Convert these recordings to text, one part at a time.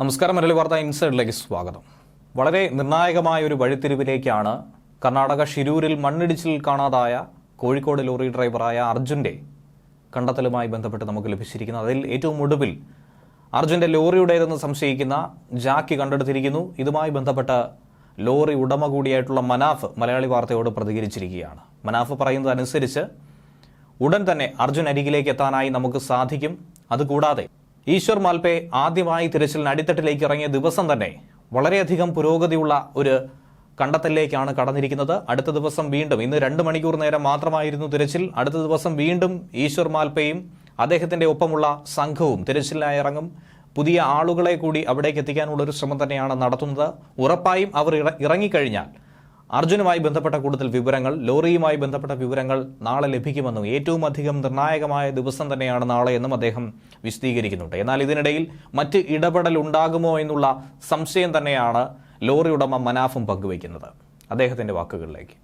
നമസ്കാരം മരളി വാർത്ത ഇൻസൈഡിലേക്ക് സ്വാഗതം. വളരെ നിർണായകമായ ഒരു വഴിത്തിരിവിലേക്കാണ് കർണാടക ഷിരൂരിൽ മണ്ണിടിച്ചിൽ കാണാതായ കോഴിക്കോട് ലോറി ഡ്രൈവറായ അർജുന്റെ കണ്ടെത്തലുമായി ബന്ധപ്പെട്ട് നമുക്ക് ലഭിച്ചിരിക്കുന്നത്. അതിൽ ഏറ്റവും ഒടുവിൽ അർജുന്റെ ലോറിയുടേതെന്ന് സംശയിക്കുന്ന ജാക്കി കണ്ടെടുത്തിരിക്കുന്നു. ഇതുമായി ബന്ധപ്പെട്ട് ലോറി ഉടമ കൂടിയായിട്ടുള്ള മനാഫ് മലയാളി വാർത്തയോട് പ്രതികരിച്ചിരിക്കുകയാണ്. മനാഫ് പറയുന്നതനുസരിച്ച് ഉടൻ തന്നെ അർജുൻ അരികിലേക്ക് എത്താനായി നമുക്ക് സാധിക്കും. അതുകൂടാതെ ഈശ്വർ മാൽപേ ആദ്യമായി തിരച്ചിലിന് അടിത്തട്ടിലേക്ക് ഇറങ്ങിയ ദിവസം തന്നെ വളരെയധികം പുരോഗതിയുള്ള ഒരു കണ്ടെത്തലിലേക്കാണ് കടന്നിരിക്കുന്നത്. അടുത്ത ദിവസം വീണ്ടും ഇന്ന് രണ്ട് മണിക്കൂർ നേരം മാത്രമായിരുന്നു തിരച്ചിൽ. അടുത്ത ദിവസം വീണ്ടും ഈശ്വർ മാൽപ്പയും അദ്ദേഹത്തിന്റെ ഒപ്പമുള്ള സംഘവും തിരച്ചിലിനായി ഇറങ്ങും. പുതിയ ആളുകളെ കൂടി അവിടേക്ക് എത്തിക്കാനുള്ള ഒരു ശ്രമം തന്നെയാണ് നടത്തുന്നത്. ഉറപ്പായും അവർ ഇറ- ഇറങ്ങിക്കഴിഞ്ഞാൽ അർജുനുമായി ബന്ധപ്പെട്ട കൂടുതൽ വിവരങ്ങൾ ലോറിയുമായി ബന്ധപ്പെട്ട വിവരങ്ങൾ നാളെ ലഭിക്കുമെന്നും ഏറ്റവും അധികം നിർണായകമായ ദിവസം തന്നെയാണ് നാളെ എന്നും അദ്ദേഹം വിശദീകരിക്കുന്നുണ്ട്. എന്നാൽ ഇതിനിടയിൽ മറ്റ് ഇടപെടൽ ഉണ്ടാകുമോ എന്നുള്ള സംശയം തന്നെയാണ് ലോറി ഉടമ മനാഫും പങ്കുവയ്ക്കുന്നത്. അദ്ദേഹത്തിന്റെ വാക്കുകളിലേക്ക്.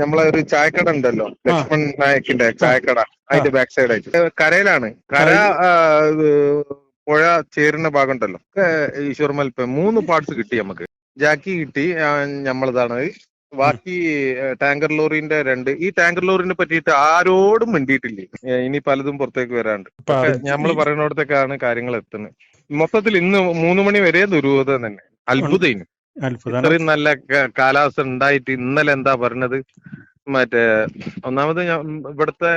നമ്മളെ ഒരു ചായക്കട ഉണ്ടല്ലോ ലക്ഷ്മൺ നായക്കിന്റെ ചായക്കട അതിന്റെ ബാക്ക് സൈഡ് ആയിട്ട് കരയിലാണ്. കര പുഴ ചേരുന്ന ഭാഗം ഉണ്ടല്ലോ. ഈശ്വർ മൽപ്പ മൂന്ന് പാർട്സ് കിട്ടി നമുക്ക്. ജാക്കി കിട്ടി. നമ്മളതാണ് ഞമ്മളതാണ്. ബാക്കി ടാങ്കർ ലോറിന്റെ രണ്ട്. ഈ ടാങ്കർ ലോറിനെ പറ്റിയിട്ട് ആരോടും മിണ്ടിയിട്ടില്ലേ? ഇനി പലതും പുറത്തേക്ക് വരാണ്ട്. നമ്മൾ പറയുന്നിടത്തേക്കാണ് കാര്യങ്ങൾ എത്തുന്നത്. മൊത്തത്തിൽ ഇന്ന് മൂന്ന് മണി വരെ ദുരൂഹത തന്നെ. അത്ഭുതം. ഇത്രയും നല്ല കാലാവസ്ഥ ഉണ്ടായിട്ട് ഇന്നലെ എന്താ പറഞ്ഞത്? മറ്റേ ഒന്നാമത് ഞാൻ ഇവിടുത്തെ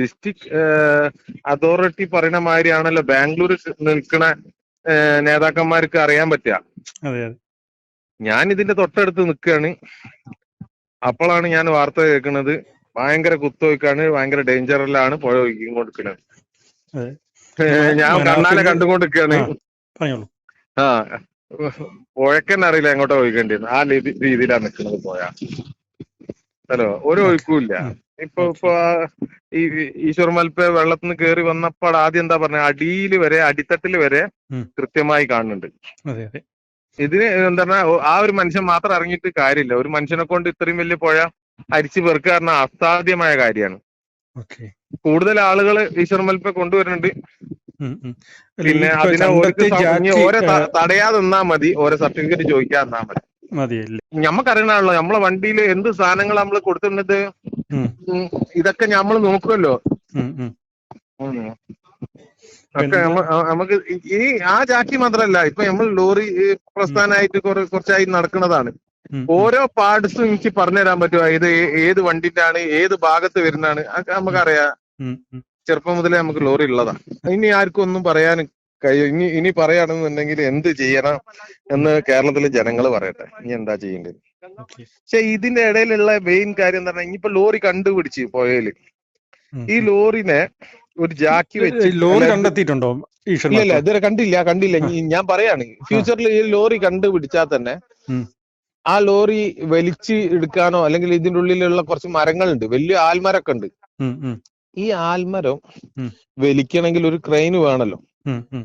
ഡിസ്ട്രിക്ട് അതോറിറ്റി പറയുന്ന മാതിരിയാണല്ലോ. ബാംഗ്ലൂർ നിൽക്കുന്ന നേതാക്കന്മാർക്ക് അറിയാൻ പറ്റുക. ഞാൻ ഇതിന്റെ തൊട്ടടുത്ത് നിൽക്കുകയാണ്. അപ്പോഴാണ് ഞാൻ വാർത്ത കേൾക്കുന്നത്. ഭയങ്കര കുത്തൊഴുക്കാണ് ഭയങ്കര ഡേഞ്ചറിലാണ് പുഴ ഒഴുകിക്കൊണ്ടിരിക്കുന്നത്. കൊടുക്കുന്നത് ഞാൻ കണ്ണാലെ കണ്ടുകൊണ്ടിരിക്കുകയാണ്. ആ. പുഴക്കന്നെ അറിയില്ല എങ്ങോട്ടാ ഒഴുകേണ്ടിയെന്ന് ആ രീതി- രീതിയിലാണ് നിൽക്കുന്നത് പോയ ഹലോ ഒരു ഒഴുക്കൂല്ല ഇപ്പൊ ഇപ്പൊ ഈ ഈശ്വർ മൽപ്പ വെള്ളത്തിൽ നിന്ന് കയറി വന്നപ്പോൾ ആദ്യം എന്താ പറഞ്ഞ അടിയിൽ വരെ അടിത്തട്ടിൽ വരെ കൃത്യമായി കാണുന്നുണ്ട്. ഇതിന് എന്താ ആ ഒരു മനുഷ്യൻ മാത്രം ഇറങ്ങിയിട്ട് കാര്യമില്ല. ഒരു മനുഷ്യനെ കൊണ്ട് ഇത്രയും വലിയ പുഴ അരിച്ചു പെറുക്കുക പറഞ്ഞാൽ അസാധ്യമായ കാര്യമാണ്. കൂടുതൽ ആളുകൾ ഈശ്വർ മൽപ്പ കൊണ്ടുവരുന്നുണ്ട്. പിന്നെ അതിനെ ഓരോ തടയാതെ നിന്നാ മതി ഓരോ സർട്ടിഫിക്കറ്റ് ചോദിക്കാതെ നിന്നാ മതി. മതിയല്ലേ? ഞമ്മക്കറിയണല്ലോ നമ്മളെ വണ്ടിയിൽ എന്ത് സാധനങ്ങൾ നമ്മൾ കൊടുത്തിട്ടുണ്ട് ഇതൊക്കെ നമ്മൾ നോക്കുമല്ലോ നമുക്ക് ഈ- ആ ജാക്കി മാത്രല്ല. ഇപ്പൊ നമ്മൾ ലോറി പ്രസ്ഥാനമായിട്ട് കുറെ കുറച്ചായി നടക്കുന്നതാണ്. ഓരോ പാർട്സും എനിക്ക് പറഞ്ഞുതരാൻ പറ്റുമോ? ഇത് ഏത് വണ്ടിന്റെ ആണ് ഏത് ഭാഗത്ത് വരുന്നതാണ്? നമുക്കറിയാം. ചെറുപ്പം മുതലേ നമുക്ക് ലോറി ഉള്ളതാ. ഇനി ആർക്കും ഒന്നും പറയാൻ കഴിയും? ഇനി ഇനി പറയുകയാണെന്നുണ്ടെങ്കിൽ എന്ത് ചെയ്യണം എന്ന് കേരളത്തിലെ ജനങ്ങൾ പറയട്ടെ. ഇനി എന്താ ചെയ്യേണ്ടത്? പക്ഷെ ഇതിന്റെ ഇടയിലുള്ള മെയിൻ കാര്യം എന്താ പറഞ്ഞാൽ ഇനിയിപ്പോ ലോറി കണ്ടുപിടിച്ച് പുഴയിൽ ഈ ലോറിനെ ഒരു ജാക്കി വെച്ച് ലോറി കണ്ടെത്തിയിട്ടുണ്ടോ ഇല്ല ഇതുവരെ കണ്ടില്ല കണ്ടില്ല. ഞാൻ പറയാണ് ഫ്യൂച്ചറിൽ ഈ ലോറി കണ്ടുപിടിച്ചാൽ തന്നെ ആ ലോറി വലിച്ച് എടുക്കാനോ അല്ലെങ്കിൽ ഇതിന്റെ ഉള്ളിലുള്ള കുറച്ച് മരങ്ങളുണ്ട് വലിയ ആൽമരൊക്കെ ഉണ്ട്. ഈ ആൽമരം. വലിക്കണമെങ്കിൽ ഒരു ക്രെയിൻ വേണല്ലോ.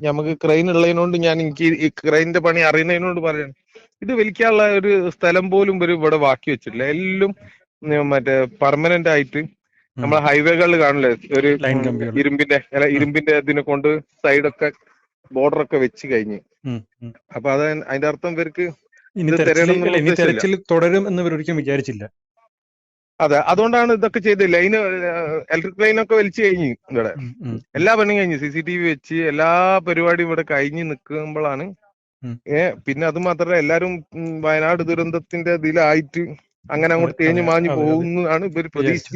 നമുക്ക് ക്രെയിൻ ഉള്ളതിനോണ്ട് ഞാൻ എനിക്ക് ഈ ക്രെയിനിന്റെ പണി അറിയുന്നതിനോട് പറയാണ്. ഇത് വലിക്കാനുള്ള ഒരു സ്ഥലം പോലും ഇവർ ഇവിടെ ബാക്കി വെച്ചിട്ടില്ല. എല്ലാം മറ്റേ പെർമനന്റ് ആയിട്ട് നമ്മളെ ഹൈവേകളിൽ കാണില്ലേ? ഒരു ലൈൻ ഇരുമ്പിന്റെ അല്ല ഇരുമ്പിന്റെ ഇതിനെ കൊണ്ട് സൈഡൊക്കെ ബോർഡർ ഒക്കെ വെച്ച് കഴിഞ്ഞ്. അപ്പൊ അത് അതിന്റെ അർത്ഥം ഇവർക്ക് ഇനി തെരച്ചിൽ തുടരും എന്ന് ഇവർ ഒരിക്കലും വിചാരിച്ചില്ല. അതെ അതുകൊണ്ടാണ് ഇതൊക്കെ ചെയ്ത് ലൈന് ഇലക്ട്രിക് ലൈനൊക്കെ വലിച്ചു കഴിഞ്ഞു ഇവിടെ. എല്ലാ പണിയും കഴിഞ്ഞു സി സി ടി വി വെച്ച് എല്ലാ പരിപാടിയും ഇവിടെ കഴിഞ്ഞ് നിൽക്കുമ്പോഴാണ് ഏഹ് ഏ പിന്നെ അത് മാത്രമല്ല എല്ലാരും വയനാട് ദുരന്തത്തിന്റെ ഇതിലായിട്ട് അങ്ങനെ അങ്ങോട്ട് തേഞ്ഞു മാഞ്ഞു. പോകുന്നതാണ് ഇവർ പ്രതീക്ഷ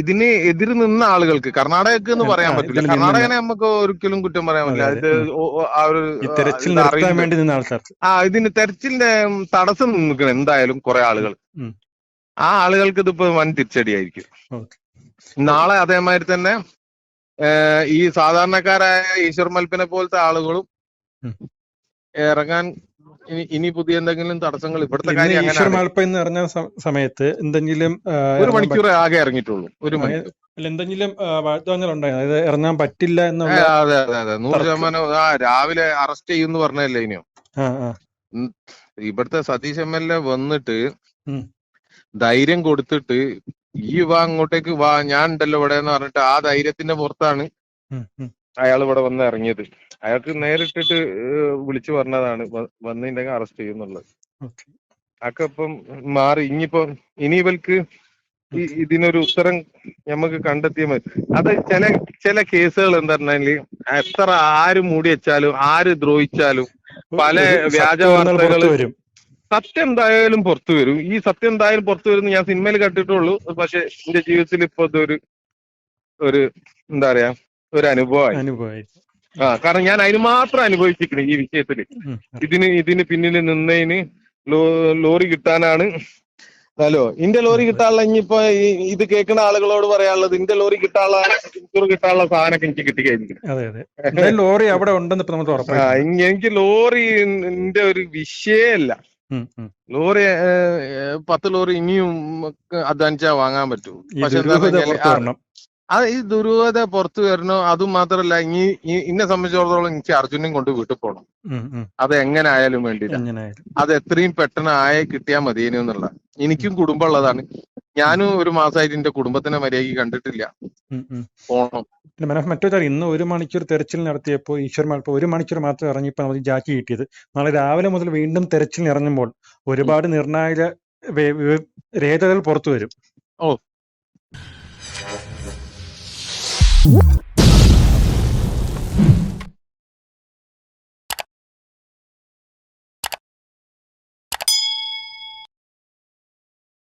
ഇതിന് എതിര് നിന്ന ആളുകൾക്ക് കർണാടകക്ക് എന്ന് പറയാൻ പറ്റില്ല. കർണാടകനെ നമുക്ക് ഒരിക്കലും കുറ്റം പറയാൻ പറ്റില്ല. അതെ, ആ ഒരു ഇതിന് തെരച്ചിലിന്റെ തടസ്സം നിൽക്കണം എന്തായാലും കുറെ ആളുകൾ. ആ ആളുകൾക്ക് ഇതിപ്പോ വൻ തിരിച്ചടിയായിരിക്കും. നാളെ അതേമാതിരി തന്നെ ഈ സാധാരണക്കാരായ ഈശ്വർ മൽപ്പിനെ പോലത്തെ ആളുകളും ഇറങ്ങാൻ ഇനി ഇനി പുതിയ എന്തെങ്കിലും തടസ്സങ്ങൾ ഇവിടുത്തെ കാര്യം എന്ന് പറഞ്ഞ സമയത്ത് എന്തെങ്കിലും ഒരു മണിക്കൂർ ആകെ ഇറങ്ങിയിട്ടുള്ളൂ. ഒരു മണിക്കൂർ. എന്തെങ്കിലും വാഗ്ദാനങ്ങൾ ഉണ്ടായിരുന്നു. അതായത് ഇറങ്ങാൻ പറ്റില്ല എന്ന് എന്നുള്ള അതെ അതെ അതെ. നൂറ്. ശതമാനം ആ രാവിലെ അറസ്റ്റ് ചെയ്യുമെന്ന് പറഞ്ഞല്ലേ ഇനിയോ? ഇവിടുത്തെ സതീശ് എം എൽ എ വന്നിട്ട് ധൈര്യം കൊടുത്തിട്ട് ഈ വാ അങ്ങോട്ടേക്ക് വാ ഞാൻ ഉണ്ടല്ലോ ഇവിടെ എന്ന് പറഞ്ഞിട്ട് ആ ധൈര്യത്തിന്റെ പുറത്താണ്. അയാൾ ഇവിടെ വന്ന് ഇറങ്ങിയത്. അയാൾക്ക് നേരിട്ടിട്ട് വിളിച്ചു പറഞ്ഞതാണ്. വന്നിട്ടുണ്ടെങ്കിൽ അറസ്റ്റ് ചെയ്യുന്നുള്ളത്. എന്നുള്ളത് അതൊക്കെ ഇപ്പം മാറി. ഇനിയിപ്പോ ഇനി ഇവർക്ക് ഇതിനൊരു ഉത്തരം നമുക്ക് കണ്ടെത്തിയാൽ മതി. അത് ചില ചില കേസുകൾ എന്താ പറഞ്ഞാൽ എത്ര ആര് മൂടി വെച്ചാലും ആര് ദ്രോഹിച്ചാലും പല വ്യാജ വാർത്തകൾ വരും. സത്യം എന്തായാലും പുറത്തു വരും. ഈ സത്യം എന്തായാലും പുറത്തു വരും ഞാൻ സിനിമയിൽ കണ്ടിട്ടുള്ളൂ. പക്ഷെ എന്റെ ജീവിതത്തിൽ ഇപ്പൊ ഇതൊരു ഒരു എന്താ പറയാ ഒരു അനുഭവമായി ആ കാരണം ഞാൻ അതിന് മാത്രം അനുഭവിച്ചിരിക്കുന്നു ഈ വിഷയത്തിൽ. ഇതിന് ഇതിന് പിന്നിൽ നിന്നതിന് ലോ- ലോറി കിട്ടാനാണ്. ഹലോ ഇന്റെ ലോറി കിട്ടാനുള്ള ഇനിയിപ്പോ ഇത് കേൾക്കുന്ന ആളുകളോട് പറയാനുള്ളത് ഇന്റെ ലോറി കിട്ടാനുള്ള ഇൻഷുർ കിട്ടാനുള്ള സാധനമൊക്കെ എനിക്ക് കിട്ടി അതെ അതെ. എന്തായാലും ലോറി അവിടെ ഉണ്ടെന്ന് ഉറപ്പായി. എനിക്ക് ലോറി എന്റെ ഒരു വിഷയമല്ല ലോറി പത്ത് ലോറി ഇനിയും അധ്വാനിച്ചാ വാങ്ങാൻ പറ്റൂ. പക്ഷെ അത് ഈ ദുരൂഹത പുറത്തു വരണോ അതും മാത്രല്ല ഇനി ഇന്നെ സംബന്ധിച്ചിടത്തോളം എനിക്ക് അർജുനും കൊണ്ട് വീട്ടിൽ പോകണം. അത് എങ്ങനെ ആയാലും എങ്ങനെയായാലും അത് എത്രയും പെട്ടെന്ന് ആയ കിട്ടിയാൽ മതിയേനു എന്നുള്ള. എനിക്കും കുടുംബമുള്ളതാണ് ഞാനും ഒരു മാസമായിട്ട് എന്റെ കുടുംബത്തിനെ മര്യാദയ്ക്ക് കണ്ടിട്ടില്ല. പോണം. മറ്റൊരു ഇന്ന് ഒരു മണിക്കൂർ തെരച്ചിൽ നടത്തിയപ്പോൾ ഈശ്വർ ഒരു മണിക്കൂർ മാത്രം ഇറങ്ങിയപ്പോൾ നമുക്ക് ജാക്കി കിട്ടിയത്. നാളെ രാവിലെ മുതൽ വീണ്ടും തെരച്ചിൽ ഇറങ്ങുമ്പോൾ ഒരുപാട് നിർണായക രേഖകൾ പുറത്തു വരും. ഓ.